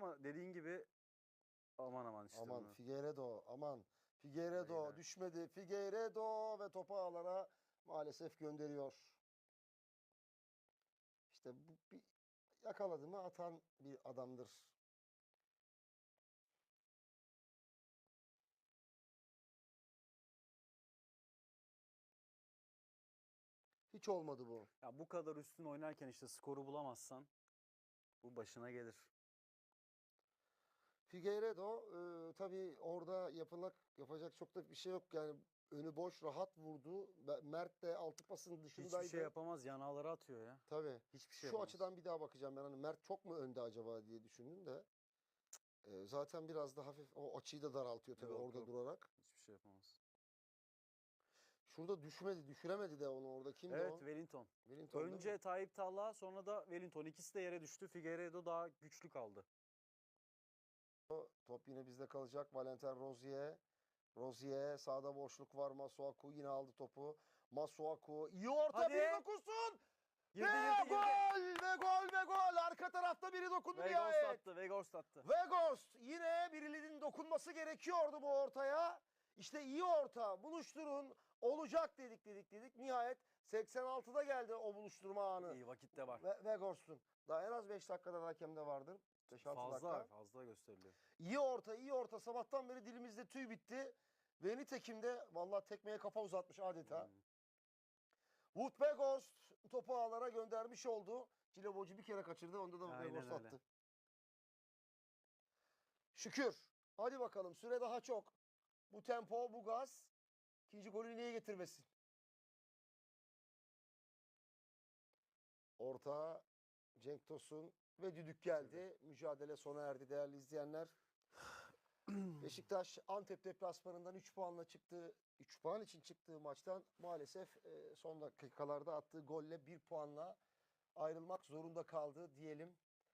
ama dediğin gibi aman aman işte. Aman bunu. Figueiredo aman. Figueiredo Aynen. düşmedi. Figueiredo ve topu ağlara maalesef gönderiyor. İşte bu bir yakaladı mı atan bir adamdır. Hiç olmadı bu. Ya bu kadar üstün oynarken işte skoru bulamazsan bu başına gelir. Figueiredo e, tabii orada yapılak yapacak çok da bir şey yok yani önü boş rahat vurdu. Mert de altı pasın dışındaydı. Hiçbir şey yapamaz. Yanağları atıyor ya. Tabii. Hiçbir şey Şu yapamaz. açıdan bir daha bakacağım ben hani Mert çok mu önde acaba diye düşündüm de. E, zaten biraz da hafif o açıyı da daraltıyor tabii Yok, orada yok. durarak. Hiçbir şey yapamaz. Şurada düşmedi, düşüremedi de onu orada. Kimdi Evet o? Wellington. Wellington mi? Önce Tayyip Talha sonra da Wellington. İkisi de yere düştü. Figueiredo daha güçlü kaldı. Top yine bizde kalacak. Valentin Rozier. Rozier sağda boşluk var. Masuaku yine aldı topu. Masuaku iyi orta Hadi. bir dokunsun. Girdi ve girdi girdi. gol ve gol ve gol. Arka tarafta biri dokundu Vegos nihayet. attı. Vegos attı. Vegos yine birilerinin dokunması gerekiyordu bu ortaya. İşte iyi orta buluşturun olacak dedik dedik dedik. Nihayet 86'da geldi o buluşturma anı. İyi vakitte var. Ve Vegos'un. Daha en az 5 dakikada hakemde vardır. 5-6 Fazla dakika. fazla gösteriliyor. İyi orta, iyi orta. Sabahtan beri dilimizde tüy bitti. Ve nitekim de vallahi tekmeye kafa uzatmış adeta. Hmm. Wood Weghorst topu ağlara göndermiş oldu. Cilevocu bir kere kaçırdı. Onda da öyle. attı. Şükür. Hadi bakalım. Süre daha çok. Bu tempo, bu gaz. ikinci golü niye getirmesin? Orta Cenk Tosun ve düdük geldi. Mücadele sona erdi değerli izleyenler. Beşiktaş Antep deplasmanından 3 puanla çıktı. 3 puan için çıktığı maçtan maalesef e, son dakikalarda attığı golle 1 puanla ayrılmak zorunda kaldı diyelim.